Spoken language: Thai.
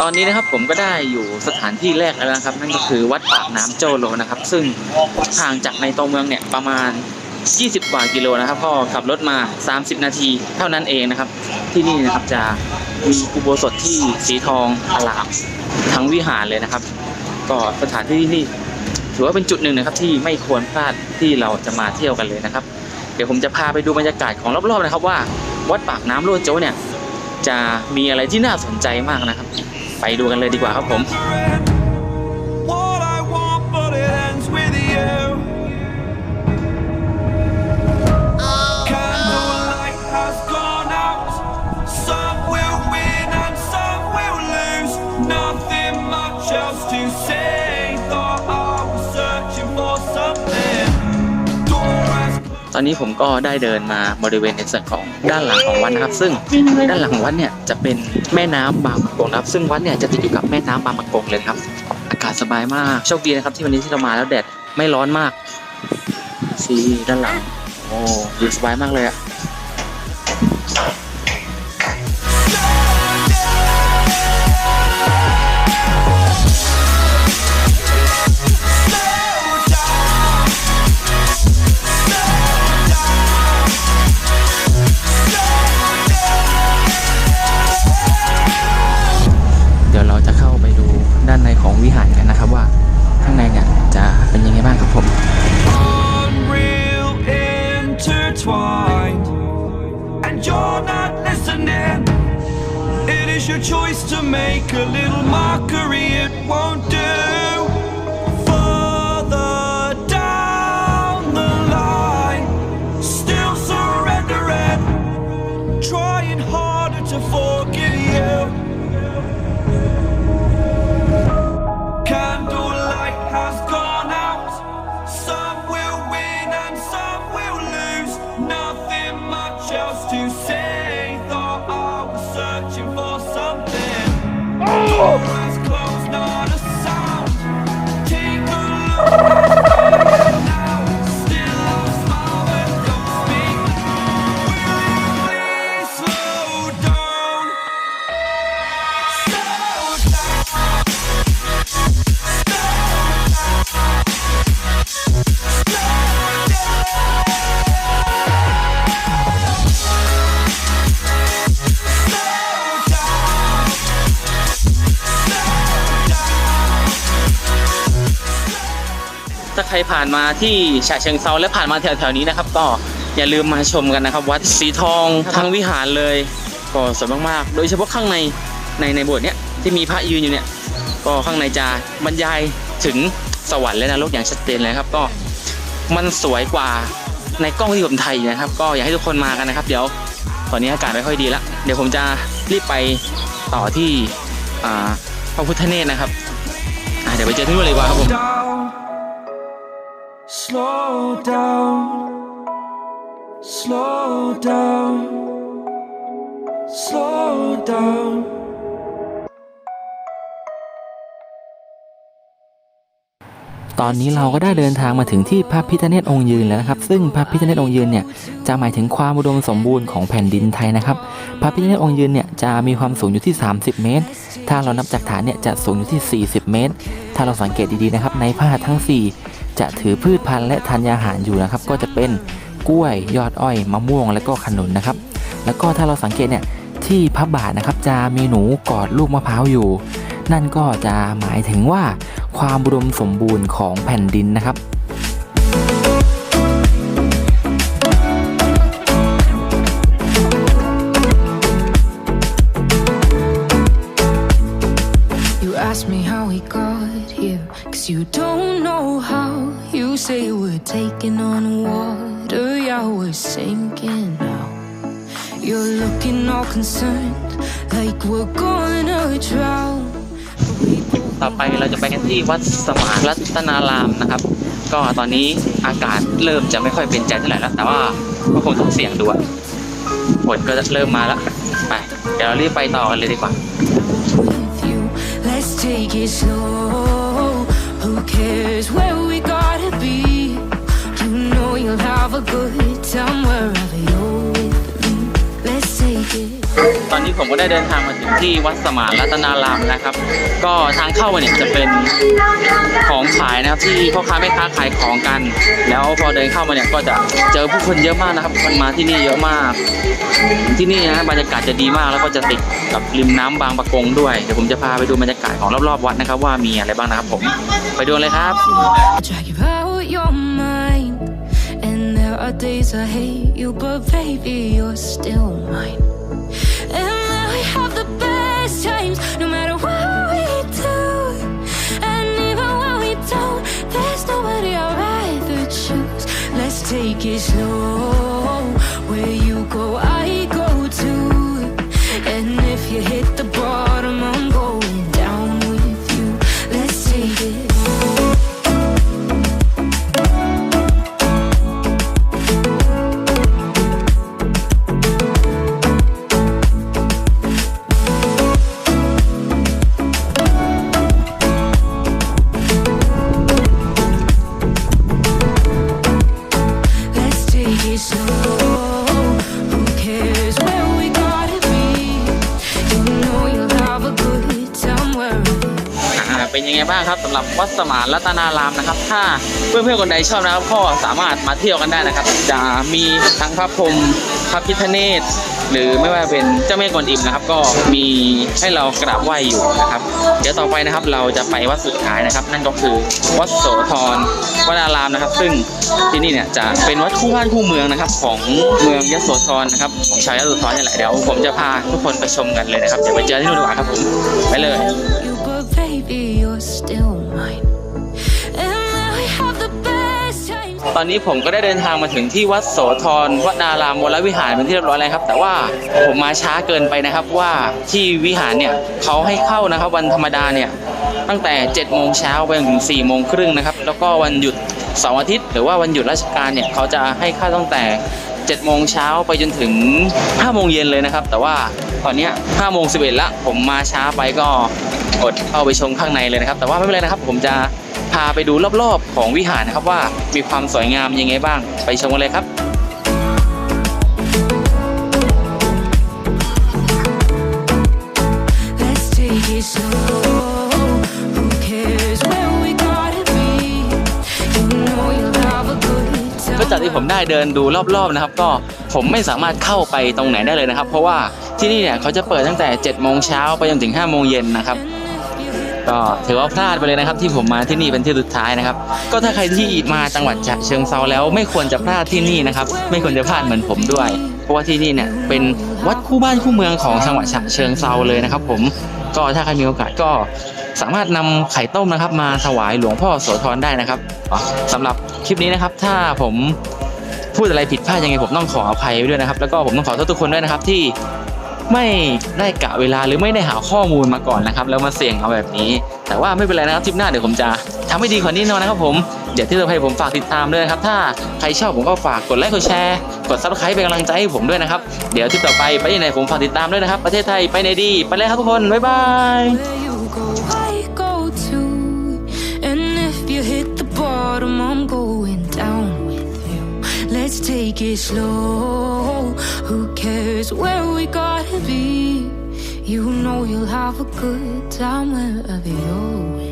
ตอนนี้นะครับผมก็ได้อยู่สถานที่แรกแล้วนะครับ นั่นก็คือวัดปากน้ำโจโลนะครับ ซึ่งห่างจากในตัวเมืองเนี่ยประมาณ 20 กว่ากิโลนะครับก็ขับรถมา 30 นาทีเท่านั้นเองนะครับ ที่นี่นะครับจะมีอุโบสถที่สีทองอลามทั้งวิหารเลยนะครับ ก็สถานที่ที่ถือว่าเป็นจุดหนึ่งนะครับที่ไม่ควรพลาดที่เราจะมาเที่ยวกันเลยนะครับ เดี๋ยวผมจะพาไปดูบรรยากาศของรอบๆนะครับว่า วัดปากน้ำโลโจเนี่ยจะมีอะไรที่น่าสนใจมากนะครับ ไปดูกันเลยดีกว่าครับผม What I want, but it ends with you. Candlelight has gone out. Some will win and some will lose. Nothing much else to say. อนนี้ผมก็ได้เดินมาบริเวณในส่วนของด้านหลังของวัดนะครับ ซึ่งด้านหลังวัดเนี่ยจะเป็นแม่น้ำบางปะกงครับ ซึ่งวัดเนี่ยจะติดอยู่กับแม่น้ำบางปะกงเลยครับ อากาศสบายมากโชคดีนะครับที่วันนี้ที่เรามาแล้วแดดไม่ร้อนมากซีด้านหลังโอ้ดูสบายมากเลยอะ your choice to make a little mockery, it won't do. Further down the line, still surrendering, trying harder to forgive Oh! ถ้าใครผ่านมาที่ฉะเชิงเซาและผ่านมาแถวๆนี้นะครับ ก็อย่าลืมมาชมกันนะครับ วัดสีทองทั้งวิหารเลยก็สวยมากๆ โดยเฉพาะข้างในในในโบสถ์เนี้ยที่มีพระยืนอยู่เนี่ยก็ข้างในจะบรรยายถึงสวรรค์และนรกอย่างชัดเจนเลยครับ ก็มันสวยกว่าในกล้องที่ผมถ่ายนะครับ ก็อยากให้ทุกคนมากันนะครับ เดี๋ยวตอนนี้อากาศไม่ค่อยดีแล้วเดี๋ยวผมจะรีบไปต่อที่อ่าพระพุทธเนตรนะครับอะเดี๋ยวไปเจอที่นู่นเลยว่าครับผม Slow down, slow down, slow down. ตอนนี้เราก็ได้เดินทางมาถึงที่พระพิฆเนศองค์ยืนแล้วนะครับ ซึ่งพระพิฆเนศองค์ยืนเนี่ยจะหมายถึงความอุดมสมบูรณ์ของแผ่นดินไทยนะครับ พระพิฆเนศองค์ยืนเนี่ยจะมีความสูงอยู่ที่ 30 เมตร ถ้าเรานับจากฐานเนี่ยจะสูงอยู่ที่ 40 เมตร ถ้าเราสังเกตดีๆนะครับในผ้าทั้ง 4 จะถือพืชพันธุ์และธัญญาหารอยู่นะครับ ก็จะเป็นกล้วยยอดอ้อยมะม่วงและก็ขนุนนะครับ แล้วก็ถ้าเราสังเกตเนี่ยที่พระบาทนะครับจะมีหนูกอดลูกมะพร้าวอยู่ นั่นก็จะหมายถึงว่าความบุดมสมบูรณ์ของแผ่นดินนะครับ ask me how we got here, cause you don't know how. You say we're taking on water, yeah, we're sinking now. You're looking all concerned, like we're gonna drown. ต่อไปเราจะไปกันที่วัดสมานรัตนารามนะครับ ก็ตอนนี้อากาศเริ่มจะไม่ค่อยเป็นใจเท่าไหร่แล้ว แต่ว่าก็คงต้องเสี่ยงดูฝนก็จะเริ่มมาแล้ว ไป เดี๋ยวเรารีบไปต่อกันเลยดีกว่า take it slow. Who cares ตอนนี้ผมก็ได้เดินทางมาถึงที่วัดสมานรัตนารามนะครับ ก็ทางเข้าเนี่ยจะเป็นของขายนะครับที่พ่อค้าแม่ค้าขายของกัน แล้วพอเดินเข้ามาเนี่ยก็จะเจอผู้คนเยอะมากนะครับคนมาที่นี่เยอะมาก ที่นี่นะบรรยากาศจะดีมากแล้วก็จะติดกับริมน้ำบางปะกงด้วยเดี๋ยวผมจะพาไปดูบรรยากาศของรอบๆวัดนะครับว่ามีอะไรบ้างนะครับผมไปดูเลยครับ there are days I hate you, but baby, you're still mine. Have the best times, no matter what we do. And even when we don't, there's nobody I'd rather choose. Let's take it slow. เป็นยังไงบ้างครับสำหรับวัดสมานรัตนารามนะครับ ถ้าเพื่อนๆคนใดชอบนะครับก็สามารถมาเที่ยวกันได้นะครับ จะมีทั้งพระพรหมพระพิฆเนศหรือไม่ว่าเป็นเจ้าแม่กวนอิมนะครับ ก็มีให้เรากราบไหว้อยู่นะครับ เดี๋ยวต่อไปนะครับเราจะไปวัดสุดท้ายนะครับ นั่นก็คือวัดโสธรวนารามนะครับ ซึ่งที่นี่เนี่ยจะเป็นวัดคู่บ้านคู่เมืองนะครับ ของเมืองยโสธรนะครับของชาวยโสธรนี่แหละเดี๋ยวผมจะพาทุกคนไปชมกันเลยนะครับเดี๋ยวไปเจอที่นู่นดีกว่าครับผมไปเลย still mine. And now we have the best times. ตอนนี้ผมก็ได้เดินทางมาถึงที่วัดโสธรวัดนารามวรวิหารเป็นที่เรียบร้อยแล้วครับ แต่ว่าผมมาช้าเกินไปนะครับว่าที่วิหารเนี่ยเขาให้เข้านะครับวันธรรมดาเนี่ยตั้งแต่7โมงเช้าไปจนถึง4โมงครึ่งนะครับ แล้วก็วันหยุดเสาร์อาทิตย์หรือว่าวันหยุดราชการเนี่ยเขาจะให้เข้าตั้งแต่7โมงเช้าไปจนถึง5โมงเย็นเลยนะครับ แต่ว่า ตอนเนี้ย5โมง11ละผมมาช้าไปก็อดเข้าไปชมข้างในเลยนะครับ แต่ว่าไม่เป็นไรนะครับ ผมจะพาไปดูรอบๆ ของวิหารนะครับว่ามีความสวยงามยังไงบ้าง ไปชมกันเลยครับ Let's take it slow. Who cares where we gotta be? You know you'll have a good time. ก็จากที่ผมได้เดินดูรอบๆนะครับ ก็ผมไม่สามารถเข้าไปตรงไหนได้เลยนะครับ เพราะว่า ที่นี่เนี่ยเขาจะเปิดตั้งแต่7โมงเช้าไปจนถึง5โมงเย็นนะครับ ก็ถือว่าพลาดไปเลยนะครับ ที่ผมมาที่นี่เป็นที่สุดท้ายนะครับ ก็ถ้าใครที่มาจังหวัดฉะเชิงเซาแล้วไม่ควรจะพลาดที่นี่นะครับ ไม่ควรจะพลาดเหมือนผมด้วย เพราะว่าที่นี่เนี่ยเป็นวัดคู่บ้านคู่เมืองของจังหวัดฉะเชิงเซาเลยนะครับ ผมก็ถ้าใครมีโอกาสก็สามารถนำไข่ต้มนะครับ มาถวายหลวงพ่อโสธรได้นะครับอ๋อสำหรับคลิปนี้นะครับ ถ้าผมพูดอะไรผิดพลาดยังไงผมต้องขออภัยไว้ด้วยนะครับ แล้วก็ผมต้องขอโทษทุกคนด้วยนะครับที่ ไม่ได้กะเวลาหรือไม่ได้หาข้อมูลมาก่อนนะครับ แล้วมาเสี่ยงเอาแบบนี้ แต่ว่าไม่เป็นไรนะครับทริปหน้าเดี๋ยวผมจะทำให้ดีกว่านี้แน่นอนนะครับผมเดี๋ยวที่เราให้ผมฝากติดตามด้วยครับ ถ้าใครชอบผมก็ฝากกดไลค์กดแชร์กดซับสไครป์เป็นกำลังใจให้ผมด้วยนะครับเดี๋ยวทริปต่อไปไปยังไหนผมฝากติดตามด้วยนะครับ ประเทศไทยไปไหนดี ไปเลยครับทุกคนบ๊ายบาย take it slow. Who cares where we gotta be? You know you'll have a good time wherever you're.